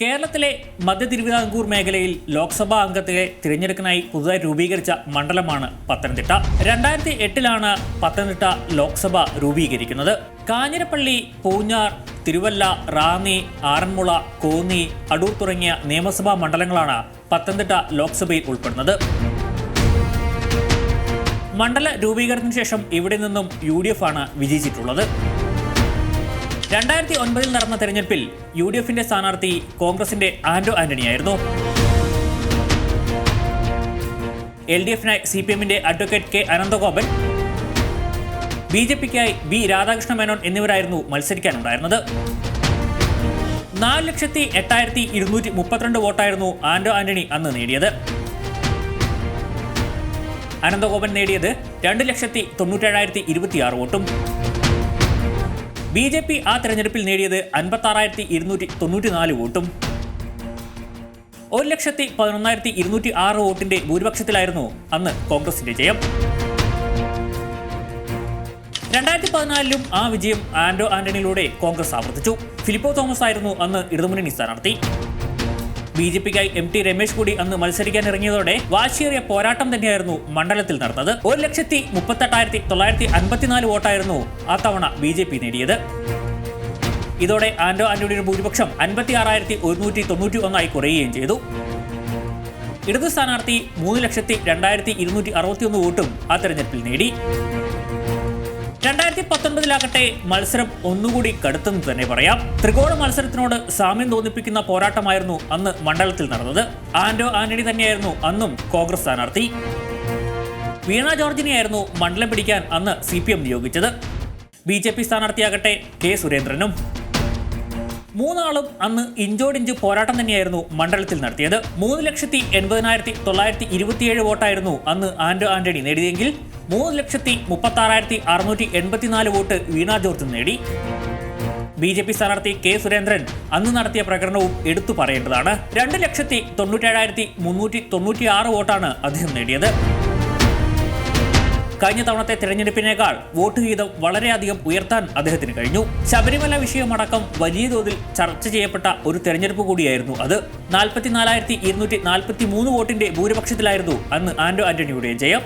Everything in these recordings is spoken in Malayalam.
കേരളത്തിലെ മധ്യ തിരുവിതാംകൂർ മേഖലയിൽ ലോക്സഭാ അംഗത്തെ തിരഞ്ഞെടുക്കാനായി പുതുതായി രൂപീകരിച്ച മണ്ഡലമാണ് പത്തനംതിട്ട. രണ്ടായിരത്തി എട്ടിലാണ് പത്തനംതിട്ട ലോക്സഭ രൂപീകരിക്കുന്നത്. കാഞ്ഞിരപ്പള്ളി പൂഞ്ഞാർ തിരുവല്ല റാന്നി ആറന്മുള കോന്നി അടൂർ തുടങ്ങിയ നിയമസഭാ മണ്ഡലങ്ങളാണ് പത്തനംതിട്ട ലോക്സഭയിൽ ഉൾപ്പെടുന്നത്. മണ്ഡല രൂപീകരണത്തിന് ശേഷം ഇവിടെ നിന്നും യു ഡി എഫ് ആണ് വിജയിച്ചിട്ടുള്ളത്. രണ്ടായിരത്തി ഒൻപതിൽ നടന്ന തെരഞ്ഞെടുപ്പിൽ യു ഡി എഫിന്റെ സ്ഥാനാർത്ഥി കോൺഗ്രസിന്റെ ആന്റോ ആന്റണിയായിരുന്നു. എൽ ഡി എഫിനായി സി പി എമ്മിന്റെ advocate K Ananthagopan B J പിക്കായി B Radhakrishna Menon എന്നിവരായിരുന്നു മത്സരിക്കാനുണ്ടായിരുന്നത്. നാല് ലക്ഷത്തി എട്ടായിരത്തി ഇരുന്നൂറ്റി മുപ്പത്തിരണ്ട് വോട്ടായിരുന്നു ആന്റോ ആന്റണി അന്ന് നേടിയത്. അനന്തഗോപൻ നേടിയത് രണ്ട് ലക്ഷത്തി തൊണ്ണൂറ്റേഴായിരത്തി ഇരുപത്തിയാറ് വോട്ടും. ബി ജെ പി ആ തെരഞ്ഞെടുപ്പിൽ നേടിയത് അൻപത്താറായിരത്തി ഇരുന്നൂറ്റി തൊണ്ണൂറ്റിനാല് വോട്ടും. ഒരു ലക്ഷത്തി പതിനൊന്നായിരത്തി ഇരുന്നൂറ്റി ആറ് വോട്ടിന്റെ ഭൂരിപക്ഷത്തിലായിരുന്നു അന്ന് കോൺഗ്രസിന്റെ ജയം. രണ്ടായിരത്തി പതിനാലിലും ആ വിജയം ആന്റോ ആന്റണിയിലൂടെ കോൺഗ്രസ് ആവർത്തിച്ചു. ഫിലിപ്പോ തോമസ് ആയിരുന്നു അന്ന് ഇടതുമുന്നണി സ്ഥാനാർത്ഥി. ബി ജെ പിക്കായി എം ടി രമേശ് കൂടി അന്ന് മത്സരിക്കാൻ ഇറങ്ങിയതോടെ വാശിയേറിയ പോരാട്ടം തന്നെയായിരുന്നു മണ്ഡലത്തിൽ നടന്നത്. ഒരു ലക്ഷത്തി മുപ്പത്തെട്ടായിരത്തി തൊള്ളായിരത്തി അൻപത്തിനാല് വോട്ടായിരുന്നു ആ തവണ ബി ജെ പി നേടിയത്. ഇതോടെ ആന്റോ ആന്റണിയുടെ ഭൂരിപക്ഷം അൻപത്തി ആറായിരത്തി ഒരുന്നൂറ്റി തൊണ്ണൂറ്റി ഒന്നായി കുറയുകയും ചെയ്തു. ഇടതു സ്ഥാനാർത്ഥി മൂന്ന് ലക്ഷത്തി രണ്ടായിരത്തി ഇരുന്നൂറ്റി അറുപത്തിയൊന്ന് വോട്ടും ആ തെരഞ്ഞെടുപ്പിൽ നേടി. രണ്ടായിരത്തി പത്തൊൻപതിലാകട്ടെ മത്സരം ഒന്നുകൂടി കടുത്തെന്ന് തന്നെ പറയാം. ത്രികോണ മത്സരത്തിനോട് സാമ്യം തോന്നിപ്പിക്കുന്ന പോരാട്ടമായിരുന്നു അന്ന് മണ്ഡലത്തിൽ നടന്നത്. ആന്റോ ആന്റണി തന്നെയായിരുന്നു അന്നും കോൺഗ്രസ് സ്ഥാനാർത്ഥി. വീണ ജോർജിനെയായിരുന്നു മണ്ഡലം പിടിക്കാൻ അന്ന് സി പി എം നിയോഗിച്ചത്. ബി ജെ പി സ്ഥാനാർത്ഥിയാകട്ടെ കെ സുരേന്ദ്രനും. മൂന്നാളും അന്ന് ഇഞ്ചോടിഞ്ച് പോരാട്ടം തന്നെയായിരുന്നു മണ്ഡലത്തിൽ നടത്തിയത്. മൂന്ന് ലക്ഷത്തി എൺപതിനായിരത്തി തൊള്ളായിരത്തി ഇരുപത്തിയേഴ് വോട്ടായിരുന്നു അന്ന് ആന്റോ ആന്റണി നേടിയതെങ്കിൽ മൂന്ന് ലക്ഷത്തി മുപ്പത്തി ആറായിരത്തി അറുന്നൂറ്റി എൺപത്തിനാല് വോട്ട് വീണ ജോർജ് നേടി. ബി ജെ പി സ്ഥാനാർത്ഥി കെ സുരേന്ദ്രൻ അന്ന് നടത്തിയ പ്രകടനവും എടുത്തു പറയേണ്ടതാണ്. രണ്ട് ലക്ഷത്തി തൊണ്ണൂറ്റേഴായിരത്തി മുന്നൂറ്റി തൊണ്ണൂറ്റി ആറ് വോട്ടാണ് അദ്ദേഹം നേടിയത്. കഴിഞ്ഞ തവണത്തെ തിരഞ്ഞെടുപ്പിനേക്കാൾ വോട്ട് വീതം വളരെയധികം ഉയർത്താൻ അദ്ദേഹത്തിന് കഴിഞ്ഞു. ശബരിമല വിഷയമടക്കം വലിയ തോതിൽ ചർച്ച ചെയ്യപ്പെട്ട ഒരു തെരഞ്ഞെടുപ്പ് കൂടിയായിരുന്നു അത്. നാൽപ്പത്തിനാലായിരത്തി ഇരുന്നൂറ്റി നാൽപ്പത്തി മൂന്ന് വോട്ടിന്റെ ഭൂരിപക്ഷത്തിലായിരുന്നു അന്ന് ആന്റോ ആന്റണിയുടെ ജയം.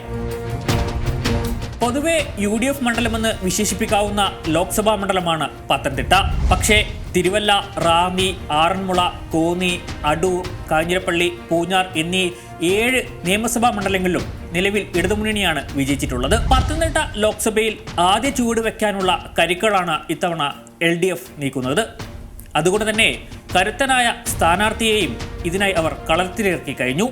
പൊതുവെ യു ഡി എഫ് മണ്ഡലമെന്ന് വിശേഷിപ്പിക്കാവുന്ന ലോക്സഭാ മണ്ഡലമാണ് പത്തനംതിട്ട. പക്ഷേ തിരുവല്ല റാന്നി ആറന്മുള കോന്നി അടൂർ കാഞ്ഞിരപ്പള്ളി പൂഞ്ഞാർ എന്നീ ഏഴ് നിയമസഭാ മണ്ഡലങ്ങളിലും നിലവിൽ ഇടതുമുന്നണിയാണ് വിജയിച്ചിട്ടുള്ളത്. പത്തനംതിട്ട ലോക്സഭയിൽ ആദ്യ ചുവട് വെക്കാനുള്ള കരുക്കളാണ് ഇത്തവണ എൽ ഡി എഫ് നീക്കുന്നത്. അതുകൊണ്ട് തന്നെ കരുത്തനായ സ്ഥാനാർത്ഥിയെയും ഇതിനായി അവർ കളത്തിലിറക്കി കഴിഞ്ഞു.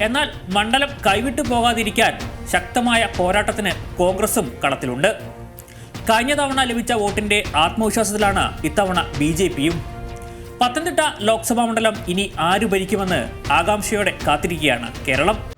എന്നാൽ മണ്ഡലം കൈവിട്ടു പോകാതിരിക്കാൻ ശക്തമായ പോരാട്ടത്തിന് കോൺഗ്രസും കളത്തിലുണ്ട്. കഴിഞ്ഞ തവണ ലഭിച്ച വോട്ടിന്റെ ആത്മവിശ്വാസത്തിലാണ് ഇത്തവണ ബി ജെ പിയും. പത്തനംതിട്ട ലോക്സഭാ മണ്ഡലം ഇനി ആരു ഭരിക്കുമെന്ന് ആകാംക്ഷയോടെ കാത്തിരിക്കുകയാണ് കേരളം.